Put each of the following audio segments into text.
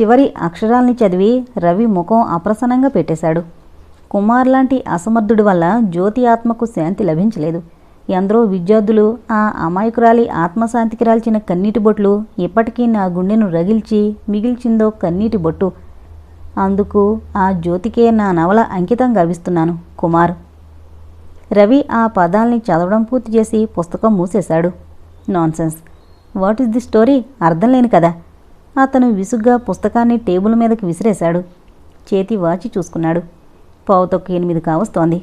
చివరి అక్షరాల్ని చదివి రవి ముఖం అప్రసన్నంగా పెట్టేశాడు. కుమార్ లాంటి అసమర్థుడి వల్ల జ్యోతి ఆత్మకు శాంతి లభించలేదు. ఎందరో విద్యార్థులు ఆ అమాయకురాలి ఆత్మశాంతికి రాల్చిన కన్నీటి బొట్లు ఇప్పటికీ నా గుండెను రగిల్చి మిగిల్చిందో కన్నీటి బొట్టు. అందుకు ఆ జ్యోతికే నా నవల అంకితం గావిస్తున్నాను కుమార్. రవి ఆ పదాల్ని చదవడం పూర్తి చేసి పుస్తకం మూసేశాడు. Nonsense. What is the story? అర్థం లేని కదా అతను విసుగ్గా పుస్తకాన్ని టేబుల్ మీదకి విసిరేశాడు. చేతి వాచి చూసుకున్నాడు. పావుతొక్క ఎనిమిది కావస్తోంది.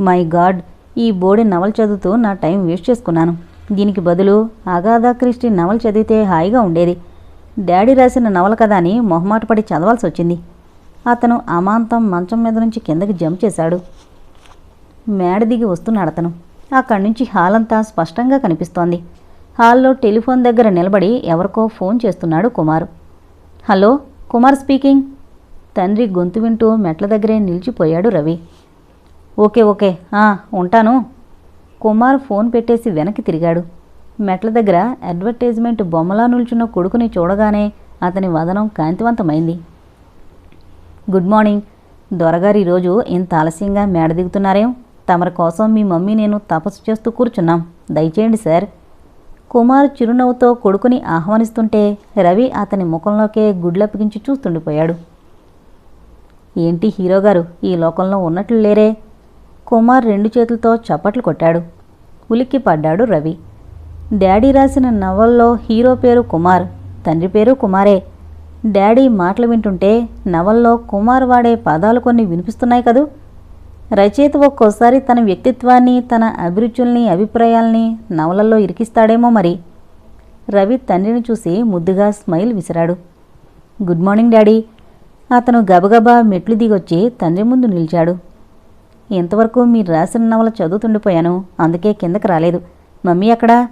మై గాడ్ ఈ బోడి నవల చదువుతూ నా టైం వేస్ట్ చేసుకున్నాను. దీనికి బదులు అగాధా క్రిస్టి నవల చదివితే హాయిగా ఉండేది. డాడీ రాసిన నవల కదా అని మొహమాటపడి చదవాల్సి వచ్చింది. అతను అమాంతం మంచం మీద నుంచి కిందకి జంప్ చేశాడు. మేడ దిగి వస్తున్నాడు అతను. అక్కడి నుంచి హాల్ అంతా స్పష్టంగా కనిపిస్తోంది. హాల్లో టెలిఫోన్ దగ్గర నిలబడి ఎవరికో ఫోన్ చేస్తున్నాడు కుమార్. Hello Kumar speaking. తండ్రి గొంతు వింటూ మెట్ల దగ్గరే నిలిచిపోయాడు రవి. Okay okay. ఉంటాను. కుమార్ ఫోన్ పెట్టేసి వెనక్కి తిరిగాడు. మెట్ల దగ్గర అడ్వర్టైజ్మెంట్ బొమ్మలా నిల్చున్న కొడుకుని చూడగానే అతని వదనం కాంతివంతమైంది. Good morning. దొరగారు ఈరోజు ఇంత ఆలస్యంగా మేడ దిగుతున్నారేం? తమరి కోసం మీ మమ్మీ నేను తపస్సు చేస్తూ కూర్చున్నాం. దయచేయండి సార్. కుమార్ చిరునవ్వుతో కొడుకుని ఆహ్వానిస్తుంటే రవి అతని ముఖంలోకే గుడ్లప్పగించి చూస్తుండిపోయాడు. ఏంటి హీరో గారు ఈ లోకంలో ఉన్నట్లు లేరే? కుమార్ రెండు చేతులతో చప్పట్లు కొట్టాడు. ఉలిక్కి పడ్డాడు రవి. డాడీ రాసిన నవల్లో హీరో పేరు కుమార్ తండ్రి పేరు కుమారే. డాడీ మాటలు వింటుంటే నవల్లో కుమార్ వాడే పదాలు కొన్ని వినిపిస్తున్నాయి కదూ? రచయిత ఒక్కోసారి తన వ్యక్తిత్వాన్ని తన అభిరుచుల్ని అభిప్రాయాల్ని నవలల్లో ఇరికిస్తాడేమో మరి. రవి తండ్రిని చూసి ముద్దుగా స్మైల్ విసిరాడు. Good morning daddy. అతను గబగబా మెట్లు దిగొచ్చి తండ్రి ముందు నిలిచాడు. ఇంతవరకు మీరు రాసిన నవల చదువుతుండిపోయాను అందుకే కిందకి రాలేదు. మమ్మీ ఎక్కడా?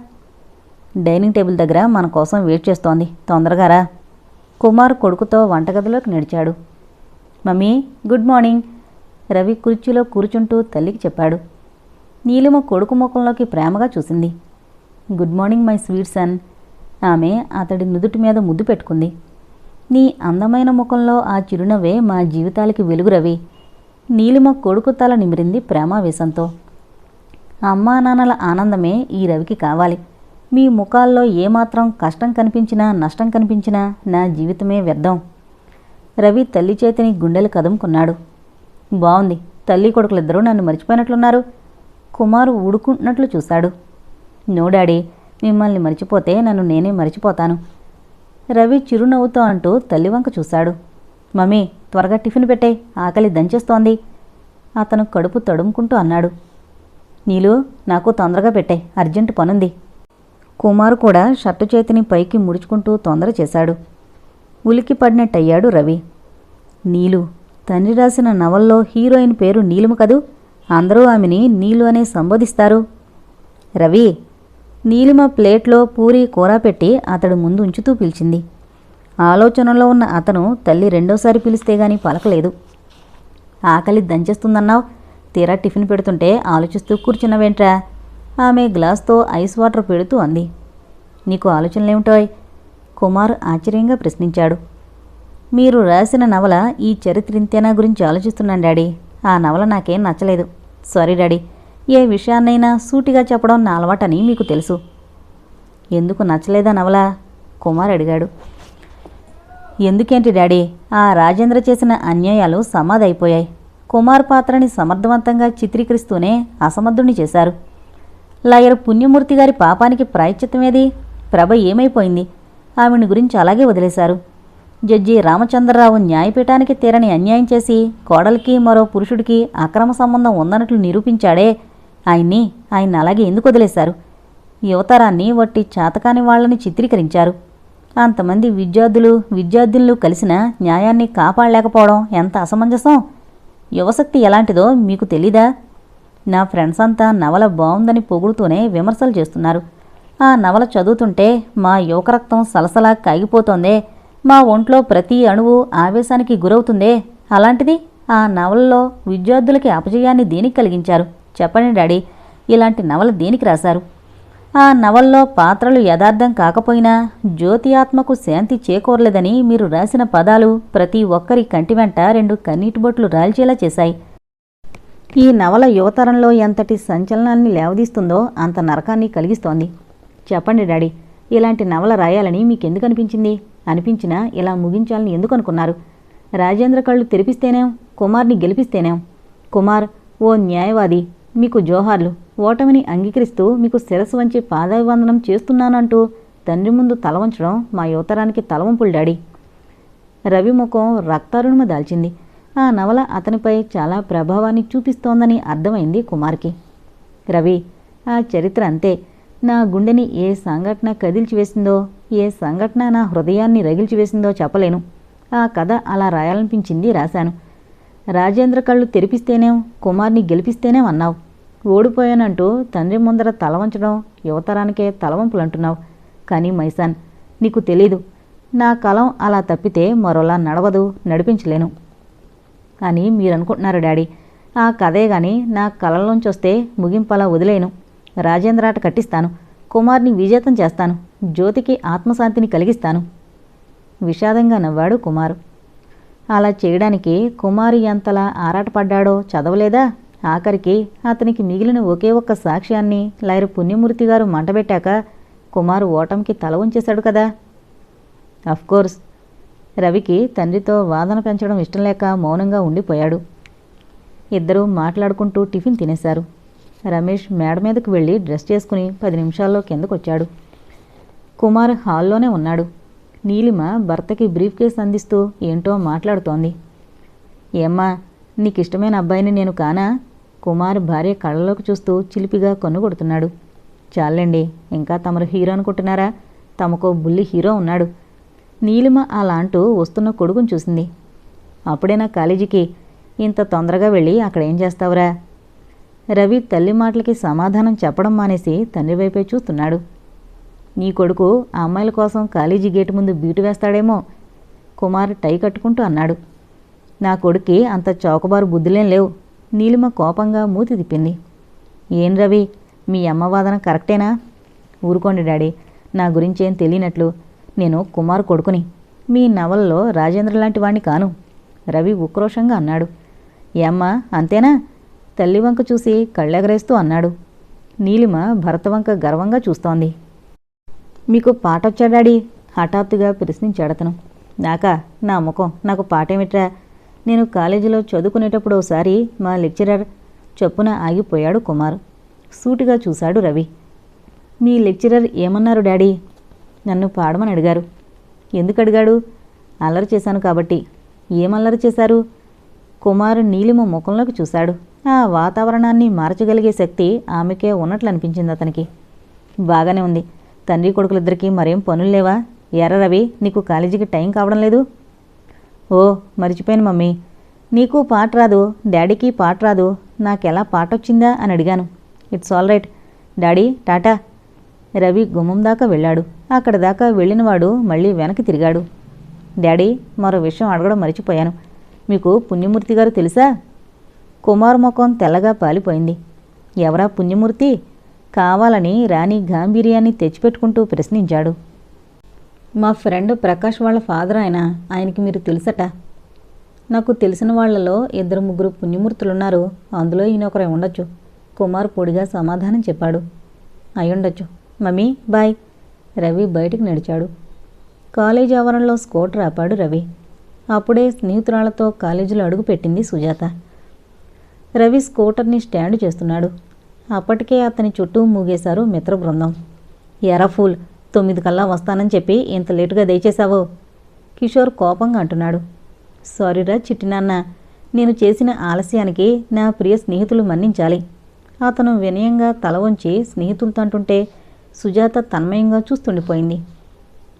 డైనింగ్ టేబుల్ దగ్గర మన కోసం వెయిట్ చేస్తోంది. తొందరగా రా. కుమార్ కొడుకుతో వంటగదిలోకి నడిచాడు. Mummy good morning. రవి కుర్చీలో కూర్చుంటూ తల్లికి చెప్పాడు. నీలిమ కొడుకు ముఖంలోకి ప్రేమగా చూసింది. Good morning my sweet son. ఆమె అతడి నుదుటి మీద ముద్దు పెట్టుకుంది. నీ అందమైన ముఖంలో ఆ చిరునవ్వే మా జీవితాలకి వెలుగు రవి. నీలిమ కొడుకు తల నిమిరింది ప్రేమావేశంతో. అమ్మా నాన్నల ఆనందమే ఈ రవికి కావాలి. మీ ముఖాల్లో ఏమాత్రం కష్టం కనిపించినా నష్టం కనిపించినా నా జీవితమే వ్యర్థం. రవి తల్లి చేతిని గుండెలు కదుముకున్నాడు. బాగుంది తల్లి కొడుకులిద్దరూ నన్ను మర్చిపోయినట్లున్నారు. కుమారు ఊడుకుంటున్నట్లు చూశాడు. నో డాడీ మిమ్మల్ని మర్చిపోతే నన్ను నేనే మర్చిపోతాను. రవి చిరునవ్వుతో అంటూ తల్లి వంక చూశాడు. మమ్మీ త్వరగా టిఫిన్ పెట్టే ఆకలి దంచేస్తోంది. అతను కడుపు తడుముకుంటూ అన్నాడు. నీలు నాకు తొందరగా పెట్టే అర్జెంటు పనుంది. కుమారు కూడా షర్టు చేతిని పైకి ముడుచుకుంటూ తొందర చేశాడు. ఉలికి పడినట్టయ్యాడు రవి. నీలు తండ్రి రాసిన నవల్లో హీరోయిన్ పేరు నీలుము కదూ? అందరూ ఆమెని నీలు అనే సంబోధిస్తారు. రవి నీలిమ ప్లేట్లో పూరి కూర పెట్టి అతడు ముందు ఉంచుతూ పిలిచింది. ఆలోచనలో ఉన్న అతను తల్లి రెండోసారి పిలిస్తే గాని పలకలేదు. ఆకలి దంచేస్తుందన్నావు? తీరా టిఫిన్ పెడుతుంటే ఆలోచిస్తూ కూర్చున్నవేంట్రా? ఆమె గ్లాస్తో ఐస్ వాటర్ పెడుతూ అంది. నీకు ఆలోచనలేమిటోయ్? కుమార్ ఆశ్చర్యంగా ప్రశ్నించాడు. మీరు రాసిన నవల ఈ చరిత్రింతేనా గురించి ఆలోచిస్తున్నాను డాడీ. ఆ నవల నాకేం నచ్చలేదు. Sorry daddy. ఏ విషయాన్నైనా సూటిగా చెప్పడం నా అలవాటని మీకు తెలుసు. ఎందుకు నచ్చలేదా నవల? కుమార్ అడిగాడు. ఎందుకేంటి డాడీ? ఆ రాజేంద్ర చేసిన అన్యాయాలు సమాధైపోయాయి. కుమార్ పాత్రని సమర్థవంతంగా చిత్రీకరిస్తూనే అసమర్థుణ్ణి చేశారు. లాయర్ పుణ్యమూర్తి గారి పాపానికి ప్రాయశ్చిత్తమేది? ప్రభ ఏమైపోయింది? ఆవిని గురించి అలాగే వదిలేశారు. జడ్జి రామచంద్రరావు న్యాయపీఠానికి తీరని అన్యాయం చేసి కోడలికి మరో పురుషుడికి అక్రమ సంబంధం ఉందన్నట్లు నిరూపించాడే. ఆయన్ని ఆయన అలాగే ఎందుకు వదిలేశారు? యువతరాన్ని వట్టి చాతకాని వాళ్ళని చిత్రీకరించారు. అంతమంది విద్యార్థులు విద్యార్థులు కలిసిన న్యాయాన్ని కాపాడలేకపోవడం ఎంత అసమంజసం? యువశక్తి ఎలాంటిదో మీకు తెలీదా? నా ఫ్రెండ్స్ అంతా నవల బాగుందని పొగుడుతూనే విమర్శలు చేస్తున్నారు. ఆ నవల చదువుతుంటే మా యువకరక్తం సలసలా కాగిపోతోందే. మా ఒంట్లో ప్రతి అణువు ఆవేశానికి గురవుతుందే. అలాంటిది ఆ నవలలో విద్యార్థులకి అపజయాన్ని దేనికి కలిగించారు? చెప్పండి డాడీ. ఇలాంటి నవల దేనికి రాశారు? ఆ నవల్లో పాత్రలు యథార్థం కాకపోయినా జ్యోతి ఆత్మకు శాంతి చేకూరలేదని మీరు రాసిన పదాలు ప్రతి ఒక్కరి కంటి వెంట రెండు కన్నీటి బొట్లు రాల్చేలా చేశాయి. ఈ నవల యువతరంలో ఎంతటి సంచలనాన్ని లేవదీస్తుందో అంత నరకాన్ని కలిగిస్తోంది. చెప్పండి డాడీ ఇలాంటి నవల రాయాలని మీకెందుకు అనిపించింది? అనిపించినా ఇలా ముగించాలని ఎందుకు అనుకున్నారు రాజేంద్ర కళ్ళు తెరిపిస్తేనేం? కుమార్ని గెలిపిస్తేనేం? కుమార్ ఓ న్యాయవాది మీకు జోహార్లు ఓటమిని అంగీకరిస్తూ మీకు శిరస్సు వంచి పాదాభివందనం చేస్తున్నానంటూ తండ్రి ముందు తల వంచడం మా యువతరానికి తలవంపులు డాడీ. రవి ముఖం రక్తారుణమ దాల్చింది. ఆ నవల అతనిపై చాలా ప్రభావాన్ని చూపిస్తోందని అర్థమైంది కుమార్కి. రవి ఆ చరిత్ర అంతే. నా గుండెని ఏ సంఘటన కదిల్చివేసిందో ఏ సంఘటన నా హృదయాన్ని రగిల్చివేసిందో చెప్పలేను. ఆ కథ అలా రాయాలనిపించింది రాశాను. రాజేంద్ర కళ్ళు తెరిపిస్తేనేం కుమార్ని గెలిపిస్తేనేం అన్నావు? ఓడిపోయానంటూ తండ్రి ముందర తల వంచడం యువతరానికే తలవంపులు అంటున్నావు కానీ మైసాన్ నీకు తెలీదు. నా కలం అలా తప్పితే మరోలా నడవదు నడిపించలేను. అని మీరు అనుకుంటున్నారు డాడీ. ఆ కథే గాని నా కలలోంచి వస్తే ముగింపలా వదిలేను. రాజేంద్రాట కట్టిస్తాను. కుమార్ని విజేతం చేస్తాను. జ్యోతికి ఆత్మశాంతిని కలిగిస్తాను. విషాదంగా నవ్వాడు కుమారు. అలా చేయడానికి కుమారి ఎంతలా ఆరాటపడ్డాడో చదవలేదా? ఆఖరికి అతనికి మిగిలిన ఒకే ఒక్క సాక్ష్యాన్ని లైరు పుణ్యమూర్తి గారు మంటబెట్టాక కుమారు ఓటమికి తల ఉంచేశాడు కదా? అఫ్కోర్స్ రవికి తండ్రితో వాదన పెంచడం ఇష్టం లేక మౌనంగా ఉండిపోయాడు. ఇద్దరూ మాట్లాడుకుంటూ టిఫిన్ తినేశారు. రమేష్ మేడ మీదకు వెళ్ళి డ్రెస్ చేసుకుని పది నిమిషాల్లో కిందకొచ్చాడు. కుమార్ హాల్లోనే ఉన్నాడు. నీలిమ భర్తకి బ్రీఫ్ కేస్ అందిస్తూ ఏంటో మాట్లాడుతోంది. ఏమ్మా నీకిష్టమైన అబ్బాయిని నేను కానా? కుమార్ భార్య కళ్ళలోకి చూస్తూ చిలిపిగా కొనుగొడుతున్నాడు చాలండి ఇంకా తమరు హీరో అనుకుంటున్నారా? తమకో బుల్లి హీరో ఉన్నాడు. నీలిమ అలా అంటూ వస్తున్న కొడుకుని చూసింది. అప్పుడే నా కాలేజీకి? ఇంత తొందరగా వెళ్ళి అక్కడ ఏం చేస్తావురా? రవి తల్లి మాటలకి సమాధానం చెప్పడం మానేసి తండ్రి వైపే చూస్తున్నాడు. నీ కొడుకు ఆ అమ్మాయిల కోసం కాలేజీ గేటు ముందు బీటు వేస్తాడేమో కుమార్ టై కట్టుకుంటూ అన్నాడు. నా కొడుక్కి అంత చౌకబారు బుద్ధులేం లేవు. నీలిమ కోపంగా మూతి తిప్పింది. ఏం రవి మీ అమ్మ వాదన కరెక్టేనా? ఊరుకోండి డాడీ నా గురించేం తెలియనట్లు. నేను కుమార్ కొడుకుని. మీ నవలలో రాజేంద్ర లాంటి వాణ్ణి కాను. రవి ఉక్రోషంగా అన్నాడు. ఏమ్మా అంతేనా? తల్లి వంక చూసి కళ్ళెగరేస్తూ అన్నాడు. నీలిమ భరత వంక గర్వంగా చూస్తోంది. మీకు పాట వచ్చా డాడీ? హఠాత్తుగా ప్రశ్నించాడు అతను. నాకా నా ముఖం నాకు పాటేమిట్రా? నేను కాలేజీలో చదువుకునేటప్పుడు ఒకసారి మా లెక్చరర్ చొప్పున ఆగిపోయాడు కుమార్. సూటిగా చూశాడు రవి. మీ లెక్చరర్ ఏమన్నారు డాడీ? నన్ను పాడమని అడిగారు. ఎందుకు అడిగాడు? అల్లరి చేశాను కాబట్టి. ఏమల్లరి చేశారు? కుమారు నీలిమ ముఖంలోకి చూశాడు. ఆ వాతావరణాన్ని మార్చగలిగే శక్తి ఆమెకే ఉన్నట్లు అనిపించింది అతనికి. బాగానే ఉంది. తండ్రి కొడుకులిద్దరికీ మరేం పనులు లేవా? ఎర్ర రవి నీకు కాలేజీకి టైం కావడం లేదు? ఓ మర్చిపోయాను మమ్మీ. నీకు పాట రాదు డాడీకి పాట రాదు. నాకెలా పాట వచ్చిందా అని అడిగాను. It's all right. Daddy tata. Ravi గుమ్మం దాకా వెళ్ళాడు. అక్కడ దాకా వెళ్ళినవాడు మళ్ళీ వెనక్కి తిరిగాడు. డాడీ మరో విషయం అడగడం మర్చిపోయాను. మీకు పుణ్యమూర్తి గారు తెలుసా? కుమార్ ముఖం తెల్లగా పాలిపోయింది. ఎవరా పుణ్యమూర్తి? కావాలని రాణి గాంభీర్యాన్ని తెచ్చిపెట్టుకుంటూ ప్రశ్నించాడు. మా ఫ్రెండ్ ప్రకాష్ వాళ్ళ ఫాదర్ ఆయన. ఆయనకి మీరు తెలుసట. నాకు తెలిసిన వాళ్ళలో ఇద్దరు ముగ్గురు పుణ్యమూర్తులున్నారు. అందులో ఈయన ఒకరే ఉండొచ్చు. కుమార్ పొడిగా సమాధానం చెప్పాడు. అయ్యుండొచ్చు. Mummy bye. రవి బయటికి నడిచాడు. కాలేజీ ఆవరణలో స్కూటర్ ఆపాడు రవి. అప్పుడే స్నేహితురాలతో కాలేజీలో అడుగుపెట్టింది సుజాత. రవి స్కూటర్ని స్టాండ్ చేస్తున్నాడు. అప్పటికే అతని చుట్టూ మూగేశారు మిత్ర బృందం. ఎరా ఫూల్ తొమ్మిది కల్లా వస్తానని చెప్పి ఇంత లేటుగా దయచేశావు? కిషోర్ కోపంగా అంటున్నాడు. సారీరా చిట్టినాన్న నేను చేసిన ఆలస్యానికి నా ప్రియ స్నేహితులు మన్నించాలి. అతను వినయంగా తల వంచి స్నేహితులతో అంటుంటే సుజాత తన్మయంగా చూస్తుండిపోయింది.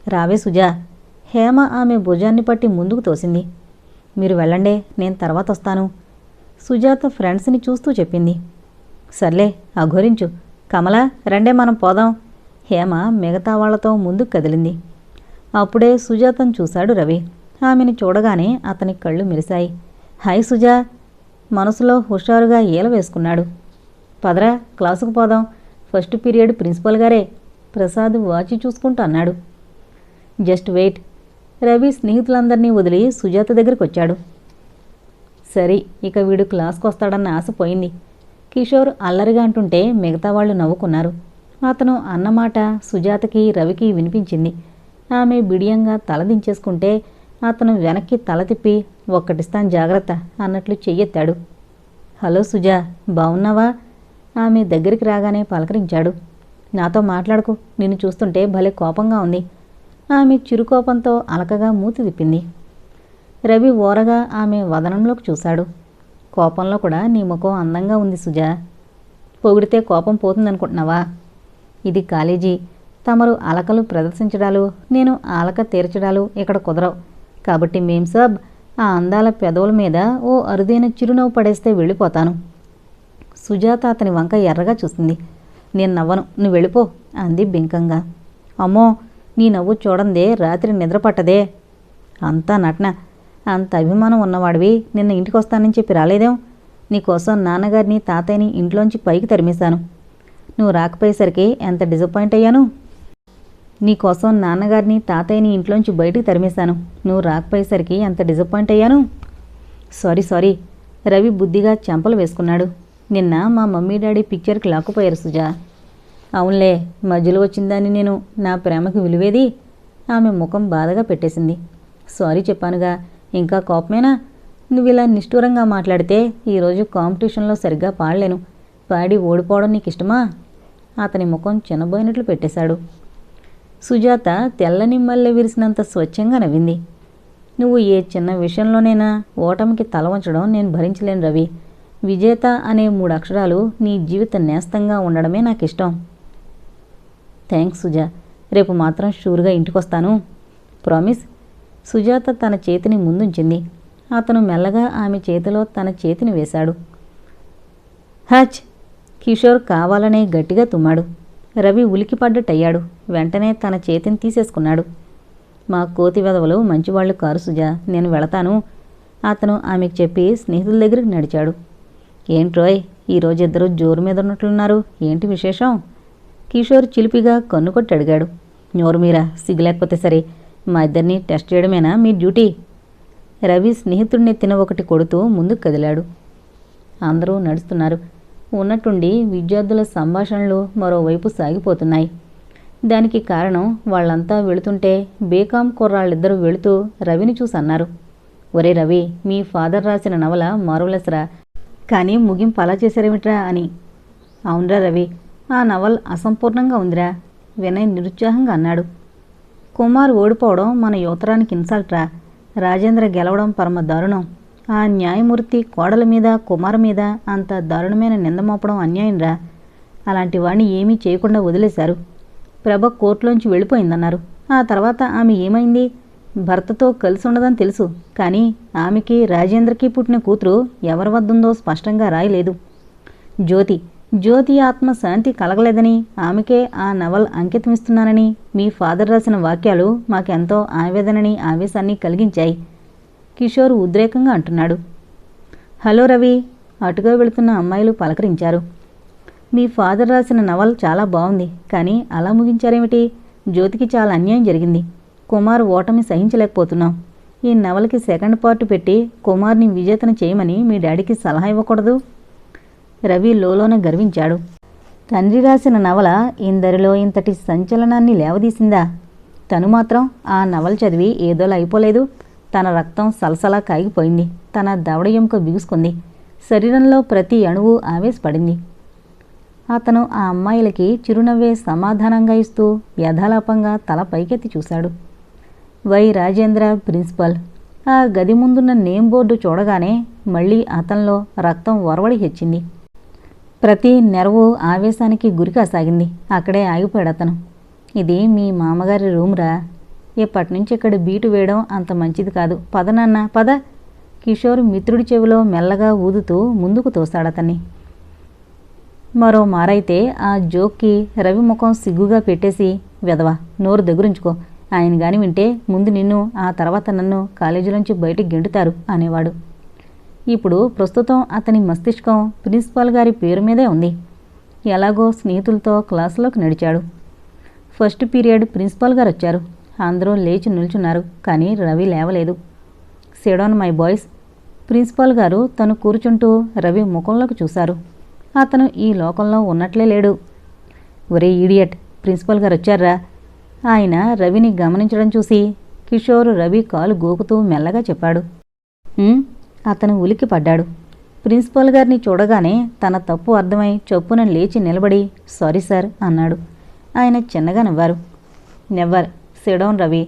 రావే సుజా హేమ ఆమె భుజాన్ని పట్టి ముందుకు తోసింది. మీరు వెళ్ళండే నేను తర్వాత వస్తాను. సుజాత ఫ్రెండ్స్ని చూస్తూ చెప్పింది. సర్లే అఘోరించు. కమల రండే మనం పోదాం. హేమ మిగతా వాళ్ళతో ముందుకు కదిలింది. అప్పుడే సుజాతను చూశాడు రవి. ఆమెను చూడగానే అతని కళ్ళు మెరిశాయి. హాయ్ సుజా. మనసులో హుషారుగా ఈల వేసుకున్నాడు. పదరా క్లాసుకు పోదాం. ఫస్ట్ పీరియడ్ ప్రిన్సిపల్ గారే. ప్రసాద్ వాచి చూసుకుంటూ అన్నాడు. Just wait. రవి స్నేహితులందరినీ వదిలి సుజాత దగ్గరికి వచ్చాడు సరే ఇక వీడు క్లాస్కి వస్తాడన్న ఆశ పోయింది. కిషోర్ అల్లరిగా అంటుంటే మిగతా వాళ్ళు నవ్వుకున్నారు. అతను అన్నమాట సుజాతకి రవికి వినిపించింది. ఆమె బిడియంగా తల దించేసుకుంటే అతను వెనక్కి తల తిప్పి ఒక్కటిస్తాను జాగ్రత్త అన్నట్లు చెయ్యెత్తాడు. హలో సుజా బావున్నావా? ఆమె దగ్గరికి రాగానే పలకరించాడు. నాతో మాట్లాడుకు నిన్ను చూస్తుంటే భలే కోపంగా ఉంది. ఆమె చిరుకోపంతో అలకగా మూతి తిప్పింది. రవి ఓరగా ఆమె వదనంలోకి చూశాడు. కోపంలో కూడా నీ ముఖం అందంగా ఉంది సుజా. పొగిడితే కోపం పోతుందనుకుంటున్నావా? ఇది కాలేజీ. తమరు అలకలు ప్రదర్శించడాలు నేను అలక తీర్చడాలు ఇక్కడ కుదరవు. కాబట్టి మేం సాబ్ ఆ అందాల పెదవుల మీద ఓ అరుదైన చిరునవ్వు పడేస్తే వెళ్ళిపోతాను. సుజాత అతని వంక ఎర్రగా చూసింది. నేను నవ్వను. నువ్వు వెళ్ళిపో అంది బింకంగా. అమ్మో నీ నవ్వు చూడందే రాత్రి నిద్ర పట్టదే. అంతా నటన. అంత అభిమానం ఉన్నవాడివి. నిన్న ఇంటికి వస్తానని చెప్పి రాలేదేం? నీకోసం నాన్నగారిని తాతయ్యని ఇంట్లోంచి పైకి తరిమేశాను. నువ్వు రాకపోయేసరికి ఎంత డిసప్పాయింట్ అయ్యాను? నీకోసం నాన్నగారిని తాతయ్యని ఇంట్లోంచి బయటికి తరిమేశాను. నువ్వు రాకపోయేసరికి ఎంత డిసప్పాయింట్ అయ్యాను? Sorry sorry. రవి బుద్ధిగా చెంపలు వేసుకున్నాడు. నిన్న మా మమ్మీ డాడీ పిక్చర్కి లాక్కుపోయారు సుజా. అవునులే మధ్యలో వచ్చిందని నేను నా ప్రేమకు విలువేది? ఆమె ముఖం బాధగా పెట్టేసింది. సారీ చెప్పానుగా. ఇంకా కోపమేనా? నువ్వు ఇలా నిష్ఠూరంగా మాట్లాడితే ఈరోజు కాంపిటీషన్లో సరిగ్గా పాడలేను. పాడి ఓడిపోవడం నీకు ఇష్టమా అతని ముఖం చిన్నబోయినట్లు పెట్టేశాడు. సుజాత తెల్లని మల్లె విరిసినంత స్వచ్ఛంగా నవ్వింది. నువ్వు ఏ చిన్న విషయంలోనైనా ఓటమికి తల వంచడం నేను భరించలేను రవి. విజేత అనే మూడు అక్షరాలు నీ జీవిత నేస్తంగా ఉండడమే నాకు ఇష్టం థ్యాంక్స్ సుజా. రేపు మాత్రం షూర్గా ఇంటికొస్తాను. ప్రామిస్. సుజాత తన చేతిని ముందుంచింది. అతను మెల్లగా ఆమె చేతిలో తన చేతిని వేశాడు. హచ్! కిషోర్ కావాలనే గట్టిగా తుమ్మాడు. రవి ఉలికిపడ్డట్టయ్యాడు. వెంటనే తన చేతిని తీసేసుకున్నాడు. మా కోతి వెదవలు మంచివాళ్ళు కారు సుజా. నేను వెళతాను. అతను ఆమెకు చెప్పి స్నేహితుల దగ్గరికి నడిచాడు. ఏంట్రోయ్ ఈరోజు ఇద్దరు జోరు మీద ఉన్నట్లున్నారు. ఏంటి విశేషం? కిషోర్ చిలిపిగా కన్ను కొట్టి అడిగాడు. నోరు మీరా? సిగ్గులేకపోతే సరే. మా ఇద్దరిని టెస్ట్ చేయడమేనా? మీ డ్యూటీ? రవి స్నేహితుడిని తిన ఒకటి కొడుతూ ముందుకు కదిలాడు. అందరూ నడుస్తున్నారు. ఉన్నట్టుండి విద్యార్థుల సంభాషణలు మరోవైపు సాగిపోతున్నాయి. దానికి కారణం వాళ్ళంతా వెళుతుంటే బేకాం కుర్రాళ్ళిద్దరూ వెళుతూ రవిని చూసి అన్నారు ఒరే రవి మీ ఫాదర్ రాసిన నవల మారులెసరా కానీ ముగింపు అలా చేశారేమిట్రా అని. అవునరా రవి ఆ నవల్ అసంపూర్ణంగా ఉందిరా వినయ్ నిరుత్సాహంగా అన్నాడు. కుమార్ ఓడిపోవడం మన యువతరానికి ఇన్సల్ట్ రా. రాజేంద్ర గెలవడం పరమ దారుణం. ఆ న్యాయమూర్తి కోడల మీద కుమార్ మీద అంత దారుణమైన నింద మోపడం అన్యాయం రా. అలాంటి వాణ్ణి ఏమీ చేయకుండా వదిలేశారు. ప్రభ కోర్టులోంచి వెళ్ళిపోయిందన్నారు. ఆ తర్వాత ఆమె ఏమైంది? భర్తతో కలిసి ఉండదని తెలుసు కానీ ఆమెకి రాజేంద్రకి పుట్టిన కూతురు ఎవరి వద్దుందో స్పష్టంగా రాయలేదు. జ్యోతి జ్యోతి ఆత్మ శాంతి కలగలేదని ఆమెకే ఆ నవల్ అంకితమిస్తున్నానని మీ ఫాదర్ రాసిన వాక్యాలు మాకెంతో ఆవేదనని ఆవేశాన్ని కలిగించాయి. కిషోర్ ఉద్రేకంగా అంటున్నాడు. హలో రవి అటుగా వెళుతున్న అమ్మాయిలు పలకరించారు. మీ ఫాదర్ రాసిన నవల్ చాలా బాగుంది కానీ అలా ముగించారేమిటి? జ్యోతికి చాలా అన్యాయం జరిగింది. కుమార్ ఓటమి సహించలేకపోతున్నాం. ఈ నవలకి సెకండ్ పార్ట్ పెట్టి కుమార్ని విజేతను చేయమని మీ డాడీకి సలహా ఇవ్వకూడదు. రవి లోలోన గర్వించాడు. తండ్రి రాసిన నవల ఇందరిలో ఇంతటి సంచలనాన్ని లేవదీసిందా? తను మాత్రం ఆ నవల చదివి ఏదోలా అయిపోలేదు. తన రక్తం సలసలా కాగిపోయింది. తన దవడ ఎముక బిగుసుకుంది. శరీరంలో ప్రతి అణువు ఆవేశపడింది. అతను ఆ అమ్మాయిలకి చిరునవ్వే సమాధానంగా ఇస్తూ వ్యధాలాపంగా తల పైకెత్తి చూశాడు. Why Rajendra principal! ఆ గది ముందున్న నేమ్ బోర్డు చూడగానే మళ్ళీ అతనిలో రక్తం ఒరవడి హెచ్చింది. ప్రతి నెరవు ఆవేశానికి గురికాసాగింది అక్కడే ఆగిపోయాడు అతను. ఇది మీ మామగారి రూమ్రా. ఇప్పటి నుంచి ఇక్కడ బీటు వేయడం అంత మంచిది కాదు. పద నాన్న పద. కిషోర్ మిత్రుడి చెవిలో మెల్లగా ఊదుతూ ముందుకు తోస్తాడతన్ని మరో మారైతే ఆ జోక్కి రవి ముఖం సిగ్గుగా పెట్టేసి వెదవా నోరు దగ్గరుంచుకో. ఆయన గాని వింటే ముందు నిన్ను ఆ తర్వాత నన్ను కాలేజీలోంచి బయటికి గెంటుతారు అనేవాడు. ఇప్పుడు ప్రస్తుతం అతని మస్తిష్కం ప్రిన్సిపాల్ గారి పేరు మీదే ఉంది. ఎలాగో స్నేహితులతో క్లాసులోకి నడిచాడు. ఫస్ట్ పీరియడ్ ప్రిన్సిపాల్ గారు వచ్చారు. అందరూ లేచి నిల్చున్నారు కానీ రవి లేవలేదు. సిడోన్ మై బాయ్స్ ప్రిన్సిపాల్ గారు తను కూర్చుంటూ రవి ముఖంలోకి చూశారు. అతను ఈ లోకంలో ఉన్నట్లే లేడు. ఒరే ఈడియట్ ప్రిన్సిపాల్ గారు వచ్చారా? ఆయన రవిని గమనించడం చూసి కిషోర్ రవి కాలు గోకుతూ మెల్లగా చెప్పాడు. అతను ఉలికి పడ్డాడు ప్రిన్సిపాల్ గారిని చూడగానే తన తప్పు అర్థమై చొప్పున లేచి నిలబడి సారీ సార్ అన్నాడు. ఆయన చిన్నగా నవ్వారు. నెవ్వర్. Sit down Ravi.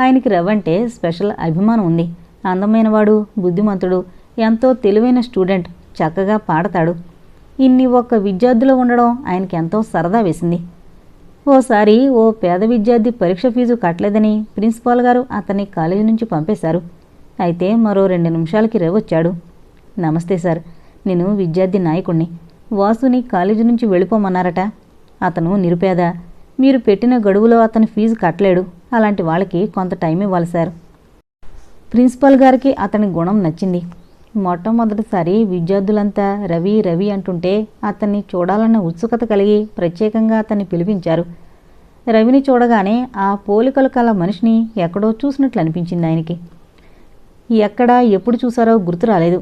ఆయనకి రవ్వంటే స్పెషల్ అభిమానం ఉంది. అందమైనవాడు బుద్ధిమంతుడు ఎంతో తెలివైన స్టూడెంట్ చక్కగా పాడతాడు. ఇన్ని ఒక్క విద్యార్థులు ఉండడం ఆయనకి ఎంతో సరదా వేసింది. ఓసారి ఓ పేద విద్యార్థి పరీక్ష ఫీజు కట్టలేదని ప్రిన్సిపాల్ గారు అతన్ని కాలేజీ నుంచి పంపేశారు. అయితే మరో రెండు నిమిషాలకి రవి వచ్చాడు. నమస్తే సార్ నేను విద్యార్థి నాయకుణ్ణి. వాసుని కాలేజీ నుంచి వెళ్ళిపోమన్నారట. అతను నిరుపేద. మీరు పెట్టిన గడువులో అతని ఫీజు కట్టలేడు. అలాంటి వాళ్ళకి కొంత టైం ఇవ్వాలి సార్. ప్రిన్సిపాల్ గారికి అతని గుణం నచ్చింది. మొట్టమొదటిసారి విద్యార్థులంతా రవి రవి అంటుంటే అతన్ని చూడాలన్న ఉత్సుకత కలిగి ప్రత్యేకంగా అతన్ని పిలిపించారు. రవిని చూడగానే ఆ పోలికలు కల మనిషిని ఎక్కడో చూసినట్లు అనిపించింది ఆయనకి. ఎక్కడ ఎప్పుడు చూసారో గుర్తు రాలేదు.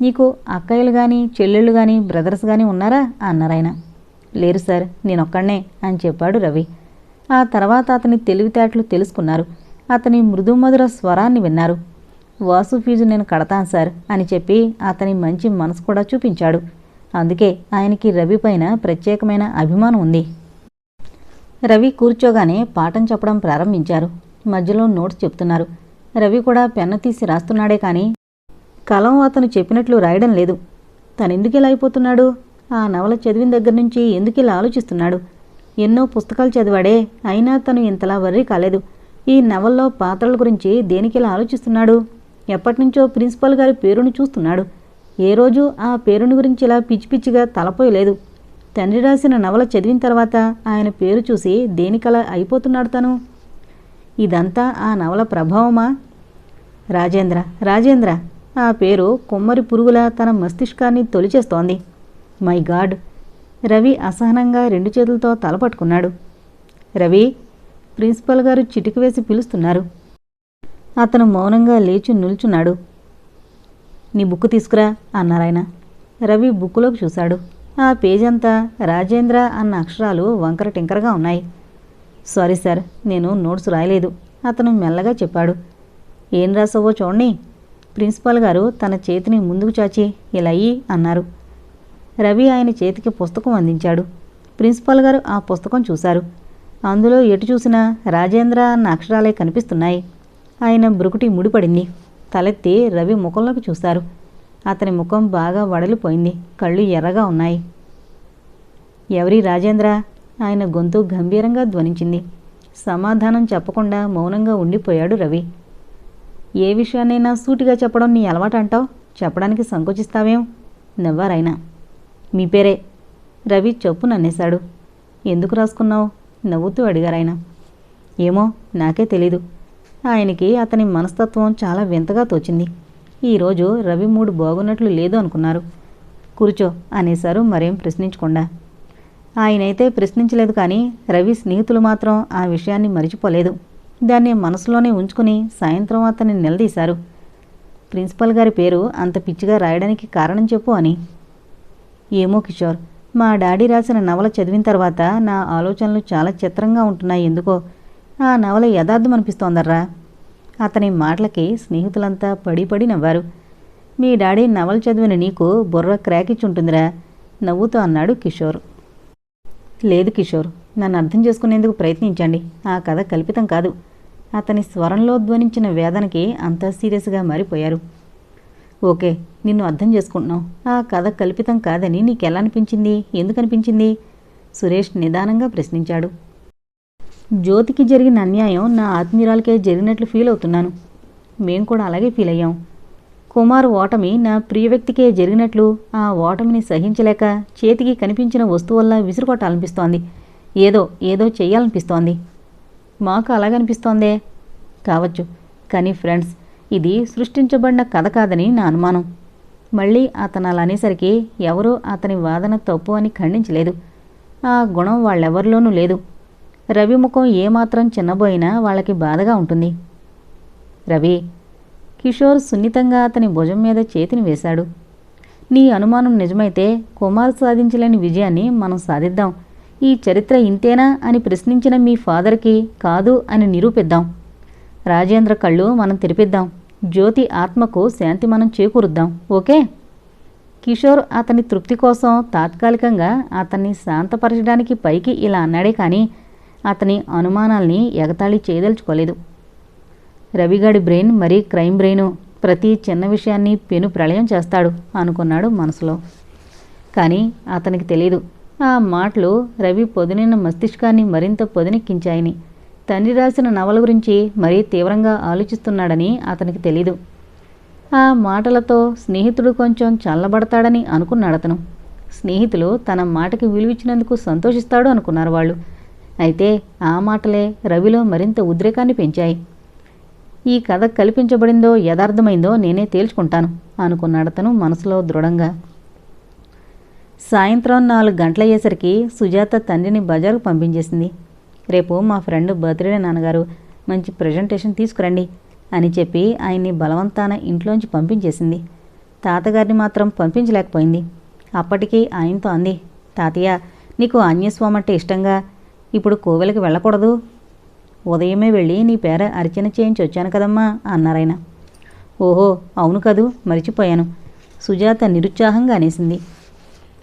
నీకు అక్కయ్యలు కానీ చెల్లెళ్ళు కానీ బ్రదర్స్ కానీ ఉన్నారా? అన్నారాయన లేరు సార్ నేనొక్కడనే అని చెప్పాడు రవి. ఆ తర్వాత అతని తెలివితేటలు తెలుసుకున్నారు. అతని మృదుమధుర స్వరాన్ని విన్నారు. వాసు ఫీజు నేను కడతాను సార్ అని చెప్పి అతని మంచి మనసు కూడా చూపించాడు. అందుకే ఆయనకి రవి పైన ప్రత్యేకమైన అభిమానం ఉంది. రవి కూర్చోగానే పాఠం చెప్పడం ప్రారంభించారు. మధ్యలో నోట్స్ చెప్తున్నారు. రవి కూడా పెన్ను తీసి రాస్తున్నాడే కానీ కలం అతను చెప్పినట్లు రాయడం లేదు. తనెందుకిలా అయిపోతున్నాడు? ఆ నవల చదివిన దగ్గర నుంచి ఎందుకు ఇలా ఆలోచిస్తున్నాడు? ఎన్నో పుస్తకాలు చదివాడే అయినా తను ఇంతలా వర్రీ కాలేదు. ఈ నవల్లో పాత్రల గురించి దేనికిలా ఆలోచిస్తున్నాడు? ఎప్పటినుంచో ప్రిన్సిపాల్ గారి పేరును చూస్తున్నాడు. ఏ రోజు ఆ పేరుని గురించి ఇలా పిచ్చి పిచ్చిగా తలపోయలేదు. తండ్రి రాసిన నవల చదివిన తర్వాత ఆయన పేరు చూసి దేనికలా అయిపోతున్నాడు తను? ఇదంతా ఆ నవల ప్రభావమా? రాజేంద్ర రాజేంద్ర ఆ పేరు కొమ్మరి పురుగుల తన మస్తిష్కాన్ని తొలిచేస్తోంది. My god! రవి అసహనంగా రెండు చేతులతో తలపట్టుకున్నాడు రవి ప్రిన్సిపల్ గారు చిటికి వేసి పిలుస్తున్నారు. అతను మౌనంగా లేచి నిల్చున్నాడు. నీ బుక్ తీసుకురా అన్నారాయన రవి బుక్కులోకి చూశాడు. ఆ పేజంతా రాజేంద్ర అన్న అక్షరాలు వంకర టింకరగా ఉన్నాయి. సారీ సార్ నేను నోట్స్ రాయలేదు. అతను మెల్లగా చెప్పాడు. ఏం రాసావో చూడండి. ప్రిన్సిపాల్ గారు తన చేతిని ముందుకు చాచి ఇలా అయ్యి అన్నారు. రవి ఆయన చేతికి పుస్తకం అందించాడు. ప్రిన్సిపాల్ గారు ఆ పుస్తకం చూశారు. అందులో ఎటు చూసినా రాజేంద్ర అన్న అక్షరాలే కనిపిస్తున్నాయి. ఆయన బ్రుకుటి ముడిపడింది. తలెత్తి రవి ముఖంలోకి చూశారు. అతని ముఖం బాగా వడలిపోయింది. కళ్ళు ఎర్రగా ఉన్నాయి. ఎవరి రాజేంద్ర? ఆయన గొంతు గంభీరంగా ధ్వనించింది. సమాధానం చెప్పకుండా మౌనంగా ఉండిపోయాడు రవి. ఏ విషయాన్నైనా సూటిగా చెప్పడం నీ అలవాటు అంటావు చెప్పడానికి సంకోచిస్తావేం? నవ్వారాయన. మీ పేరే? రవి చెప్పు నన్నేశాడు. ఎందుకు రాసుకున్నావు? నవ్వుతూ అడిగారాయన. ఏమో నాకే తెలీదు. ఆయనకి అతని మనస్తత్వం చాలా వింతగా తోచింది. ఈరోజు రవి మూడు బాగున్నట్లు లేదు అనుకున్నారు. కూర్చో అనేశారు మరేం ప్రశ్నించకుండా. ఆయనైతే ప్రశ్నించలేదు కానీ రవి స్నేహితులు మాత్రం ఆ విషయాన్ని మరిచిపోలేదు. దాన్ని మనసులోనే ఉంచుకుని సాయంత్రం అతన్ని నిలదీశారు. ప్రిన్సిపల్ గారి పేరు అంత పిచ్చిగా రాయడానికి కారణం చెప్పు అని. ఏమో కిషోర్ మా డాడీ రాసిన నవల చదివిన తర్వాత నా ఆలోచనలు చాలా చిత్రంగా ఉంటున్నాయి ఎందుకో. ఆ నవల యథార్థం అనిపిస్తోందర్రా. అతని మాటలకి స్నేహితులంతా పడి పడి నవ్వారు. మీ డాడీ నవల చదివిన నీకు బుర్ర క్రాకిచ్చుంటుందిరా నవ్వుతూ అన్నాడు కిషోర్. లేదు కిషోర్ నన్ను అర్థం చేసుకునేందుకు ప్రయత్నించండి ఆ కథ కల్పితం కాదు. అతని స్వరంలో ధ్వనించిన వేదనకి అంతా సీరియస్గా మారిపోయారు. ఓకే నిన్ను అర్థం చేసుకుంటున్నావు ఆ కథ కల్పితం కాదని నీకెలా అనిపించింది? ఎందుకు అనిపించింది? సురేష్ నిదానంగా ప్రశ్నించాడు. జ్యోతికి జరిగిన అన్యాయం నా ఆత్మీయురాలకే జరిగినట్లు ఫీల్ అవుతున్నాను. మేం కూడా అలాగే ఫీల్ అయ్యాం. కుమార్ ఓటమి నా ప్రియ వ్యక్తికే జరిగినట్లు ఆ ఓటమిని సహించలేక చేతికి కనిపించిన వస్తువుల్లా విసురుకొట్టాలనిపిస్తోంది. ఏదో ఏదో చేయాలనిపిస్తోంది మాకు అలాగనిపిస్తోందే కావచ్చు. కానీ ఫ్రెండ్స్ ఇది సృష్టించబడిన కథ కాదని నా అనుమానం. మళ్ళీ అతను అలా అనేసరికి ఎవరూ అతని వాదన తప్పు అని ఖండించలేదు. ఆ గుణం వాళ్ళెవరిలోనూ లేదు. రవి ముఖం ఏమాత్రం చిన్నబోయినా వాళ్ళకి బాధగా ఉంటుంది. రవి కిషోర్ సున్నితంగా అతని భుజం మీద చేతిని వేశాడు. నీ అనుమానం నిజమైతే కుమార్ సాధించలేని విజయాన్ని మనం సాధిద్దాం. ఈ చరిత్ర ఇంతేనా అని ప్రశ్నించిన మీ ఫాదర్కి కాదు అని నిరూపిద్దాం. రాజేంద్ర కళ్ళు మనం తెరిపిద్దాం. జ్యోతి ఆత్మకు శాంతి మనం చేకూరుద్దాం. ఓకే? కిషోర్ అతని తృప్తి కోసం తాత్కాలికంగా అతన్ని శాంతపరచడానికి పైకి ఇలా అన్నాడే కానీ అతని అనుమానాల్ని ఎగతాళి చేయదలుచుకోలేదు. రవిగాడి బ్రెయిన్ మరీ క్రైమ్ బ్రెయిన్. ప్రతి చిన్న విషయాన్ని పెను ప్రళయం చేస్తాడు అనుకున్నాడు మనసులో. కానీ అతనికి తెలియదు ఆ మాటలు రవి పొదినిన మస్తిష్కాన్ని మరింత పొదినెక్కించాయని. తండ్రి రాసిన నవల గురించి మరీ తీవ్రంగా ఆలోచిస్తున్నాడని అతనికి తెలీదు. ఆ మాటలతో స్నేహితుడు కొంచెం చల్లబడతాడని అనుకున్నాడతను స్నేహితులు తన మాటకి విలువిచ్చినందుకు సంతోషిస్తాడు అనుకున్నారు వాళ్ళు. అయితే ఆ మాటలే రవిలో మరింత ఉద్రేకాన్ని పెంచాయి. ఈ కథ కల్పించబడిందో యథార్థమైందో నేనే తేల్చుకుంటాను అనుకున్నాడతను మనసులో దృఢంగా. సాయంత్రం నాలుగు గంటలయ్యేసరికి సుజాత తండ్రిని బజారుకు పంపించేసింది. రేపు మా ఫ్రెండ్ బర్త్డే నాన్నగారు. మంచి ప్రజెంటేషన్ తీసుకురండి అని చెప్పి ఆయన్ని బలవంతాన ఇంట్లోంచి పంపించేసింది. తాతగారిని మాత్రం పంపించలేకపోయింది. అప్పటికి ఆయనతో అంది తాతయ్య నీకు ఆంజనేయస్వామి అంటే ఇష్టంగా? ఇప్పుడు కోవెలకి వెళ్ళకూడదు. ఉదయమే వెళ్ళి నీ పేర అర్చన చేయించి వచ్చాను కదమ్మా అన్నారాయన ఓహో అవును కదూ మరిచిపోయాను సుజాత నిరుత్సాహంగా అనేసింది.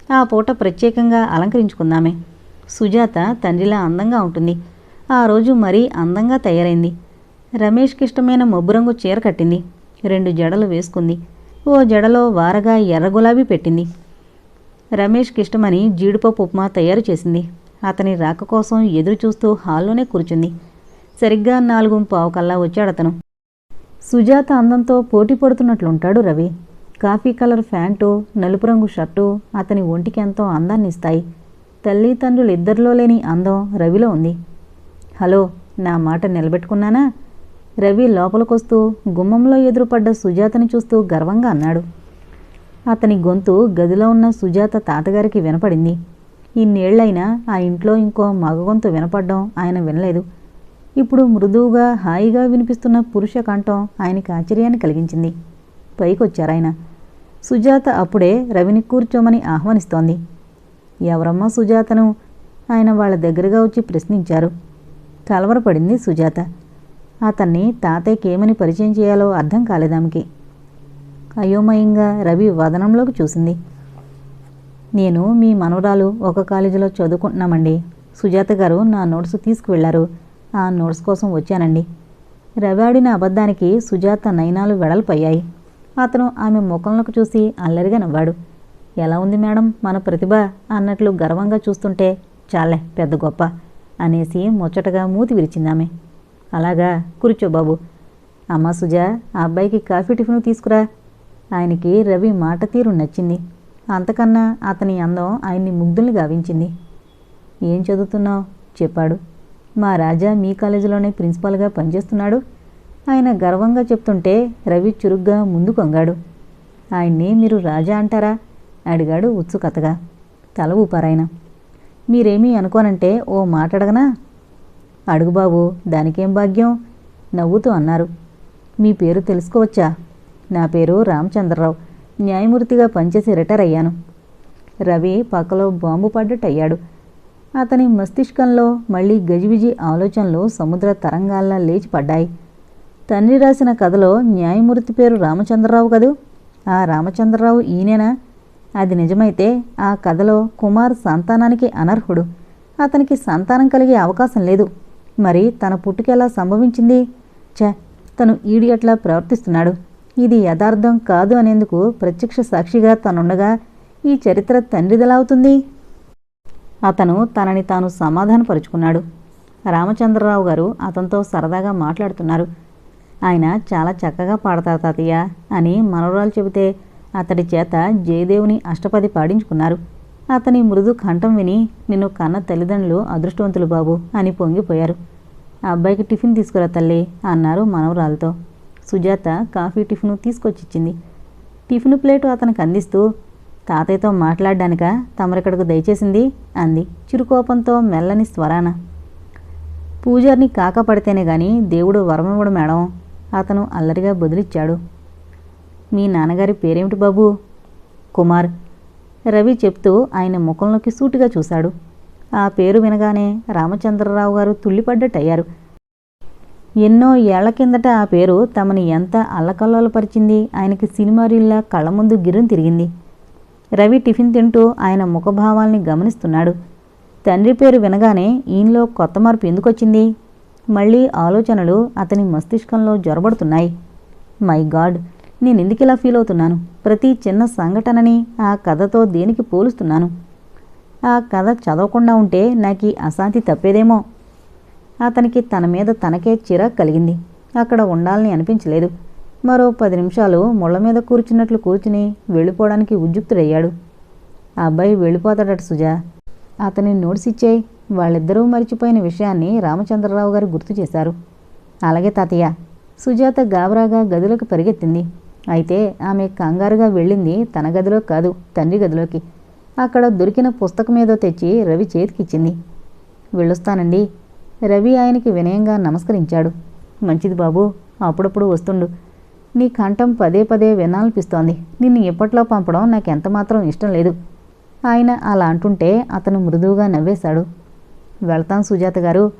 ఆ పూట ప్రత్యేకంగా అలంకరించుకుందామే. సుజాత తండ్రిలా అందంగా ఉంటుంది. ఆ రోజు మరీ అందంగా తయారైంది. రమేష్కి ఇష్టమైన మబ్బు రంగు చీర కట్టింది. రెండు జడలు వేసుకుంది. ఓ జడలో వారగా ఎర్ర గులాబీ పెట్టింది. రమేష్కి ఇష్టమని జీడిపప్పు ఉప్మా తయారు చేసింది. అతని రాక కోసం ఎదురు చూస్తూ హాల్లోనే కూర్చుంది. సరిగ్గా నాలుగు పావుకల్లా వచ్చాడతను. సుజాత అందంతో పోటీ పడుతున్నట్లుంటాడు రవి. కాఫీ కలర్ ప్యాంటు నలుపు రంగు షర్టు అతని ఒంటికి ఎంతో అందాన్ని ఇస్తాయి. తల్లిదండ్రులు ఇద్దరిలో లేని అందం రవిలో ఉంది. హలో నా మాట నిలబెట్టుకున్నానా? రవి లోపలికొస్తూ గుమ్మంలో ఎదురుపడ్డ సుజాతని చూస్తూ గర్వంగా అన్నాడు. అతని గొంతు గదిలో ఉన్న సుజాత తాతగారికి వినపడింది. ఇన్నేళ్ళైనా ఆ ఇంట్లో ఇంకో మగ గొంతు వినపడ్డం ఆయన వినలేదు. ఇప్పుడు మృదువుగా హాయిగా వినిపిస్తున్న పురుష కంఠం ఆయనకి ఆశ్చర్యాన్ని కలిగించింది. పైకొచ్చారాయన సుజాత అప్పుడే రవిని కూర్చోమని ఆహ్వానిస్తోంది. ఎవరమ్మా సుజాతను? ఆయన వాళ్ళ దగ్గరగా వచ్చి ప్రశ్నించారు. కలవరపడింది సుజాత. అతన్ని తాతయ్యకి ఏమని పరిచయం చేయాలో అర్థం కాలేదామెకి. అయోమయంగా రవి వదనంలోకి చూసింది. నేను మీ మనవరాలు ఒక కాలేజీలో చదువుకుంటున్నామండి. సుజాత గారు నా నోట్స్ తీసుకువెళ్ళారు. ఆ నోట్స్ కోసం వచ్చానండి. రవి ఆడిన అబద్ధానికి సుజాత నయనాలు వెడల్పయ్యాయి. అతను ఆమె ముఖంలోకి చూసి అల్లరిగా నవ్వాడు. ఎలా ఉంది మేడం? మన ప్రతిభ అన్నట్లు గర్వంగా చూస్తుంటే చాలే పెద్ద గొప్ప అనేసి ముచ్చటగా మూతి విరిచిందామె అలాగా కూర్చో బాబు. అమ్మ సుజా ఆ అబ్బాయికి కాఫీ టిఫిన్ తీసుకురా. ఆయనకి రవి మాట తీరు నచ్చింది. అంతకన్నా అతని అందం ఆయన్ని ముగ్ధుల్ని గావించింది. ఏం చదువుతున్నావు? చెప్పాడు. మా రాజా మీ కాలేజీలోనే ప్రిన్సిపాల్గా పనిచేస్తున్నాడు. ఆయన గర్వంగా చెప్తుంటే రవి చురుగ్గా ముందు కొంగాడు. ఆయన్ని మీరు రాజా అంటారా? అడిగాడు ఉత్సుకతగా తల ఊపారాయన. మీరేమీ అనుకోనంటే ఓ మాట అడగనా అడుగు బాబు దానికేం భాగ్యం? నవ్వుతూ అన్నారు. మీ పేరు తెలుసుకోవచ్చా? నా పేరు రామచంద్రరావు. న్యాయమూర్తిగా పనిచేసి రిటైర్ అయ్యాను. రవి పక్కలో బాంబు పడ్డట్టయ్యాడు. అతని మస్తిష్కంలో మళ్ళీ గజిబిజి ఆలోచనలు సముద్ర తరంగాల్లా లేచి పడ్డాయి. తండ్రి రాసిన కథలో న్యాయమూర్తి పేరు రామచంద్రరావు కదూ? ఆ రామచంద్రరావు ఈయనేనా? అది నిజమైతే ఆ కథలో కుమార్ సంతానానికి అనర్హుడు. అతనికి సంతానం కలిగే అవకాశం లేదు. మరి తన పుట్టుకెలా సంభవించింది? చ తను ఈడియట్లా ప్రవర్తిస్తున్నాడు? ఇది యథార్థం కాదు అనేందుకు ప్రత్యక్ష సాక్షిగా తనుండగా ఈ చరిత్ర తండ్రిదెలా అవుతుంది అతను తనని తాను సమాధానపరుచుకున్నాడు. రామచంద్రరావు గారు అతనితో సరదాగా మాట్లాడుతున్నారు. ఆయన చాలా చక్కగా పాడతారు తాతయ్య అని మనవరాలు చెబితే అతడి చేత జయదేవుని అష్టపది పాడించుకున్నారు. అతని మృదు కంఠం విని నిన్ను కన్న తల్లిదండ్రులు అదృష్టవంతులు బాబు అని పొంగిపోయారు. ఆ అబ్బాయికి టిఫిన్ తీసుకురా తల్లి అన్నారు మనవరాలతో. సుజాత కాఫీ టిఫిన్ తీసుకొచ్చిచ్చింది. టిఫిన్ ప్లేటు అతనికి అందిస్తూ తాతయ్యతో మాట్లాడడానిక? తమరిక్కడకు దయచేసింది? అంది చిరుకోపంతో మెల్లని స్వరాన. పూజారిని కాకపడితేనే గాని దేవుడు వరమివ్వడు మేడం అతను అల్లరిగా బదులిచ్చాడు. మీ నాన్నగారి పేరేమిటి బాబు? కుమార్ రవి చెప్తూ ఆయన ముఖంలోకి సూటిగా చూశాడు. ఆ పేరు వినగానే రామచంద్రరావు గారు తుళ్ళిపడ్డట్టయ్యారు ఎన్నో ఏళ్ళ కిందట ఆ పేరు తమని ఎంత అల్లకల్లోలపరిచింది ఆయనకి సినిమారీల్లా కళ్ళ ముందు గిర్రం తిరిగింది. రవి టిఫిన్ తింటూ ఆయన ముఖభావాల్ని గమనిస్తున్నాడు. తండ్రి పేరు వినగానే ఈయనలో కొత్త మార్పు ఎందుకొచ్చింది? మళ్ళీ ఆలోచనలు అతని మస్తిష్కంలో జొరబడుతున్నాయి. మై గాడ్ నేను ఎందుకు ఇలా ఫీల్ అవుతున్నాను ప్రతి చిన్న సంఘటనని ఆ కథతో దేనికి పోలుస్తున్నాను? ఆ కథ చదవకుండా ఉంటే నాకు ఈ అశాంతి తప్పేదేమో? అతనికి తన మీద తనకే చిరాకు కలిగింది. అక్కడ ఉండాలని అనిపించలేదు. మరో పది నిమిషాలు ముళ్ళ మీద కూర్చున్నట్లు కూర్చుని వెళ్ళిపోవడానికి ఉద్యుక్తుడయ్యాడు. ఆ అబ్బాయి వెళ్ళిపోతాడట సుజా. అతని నోట్స్ ఇచ్చేయి. వాళ్ళిద్దరూ మరిచిపోయిన విషయాన్ని రామచంద్రరావు గారు గుర్తు చేశారు. అలాగే తాతయ్య సుజాత గాబరాగా గదిలోకి పరిగెత్తింది. అయితే ఆమె కంగారుగా వెళ్ళింది తన గదిలో కాదు తండ్రి గదిలోకి. అక్కడ దొరికిన పుస్తకం ఏదో తెచ్చి రవి చేతికిచ్చింది. వెళ్ళొస్తానండి. రవి ఆయనకి వినయంగా నమస్కరించాడు. మంచిది బాబు అప్పుడప్పుడు వస్తుండు. నీ కంఠం పదే పదే వినాలనిపిస్తోంది నిన్ను ఎప్పట్లో పంపడం నాకు ఎంతమాత్రం ఇష్టం లేదు. ఆయన అలా అంటుంటే అతను మృదువుగా నవ్వేశాడు. వెళ్తాం సుజాత గారు.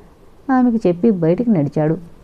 ఆమెకు చెప్పి బయటికి నడిచాడు.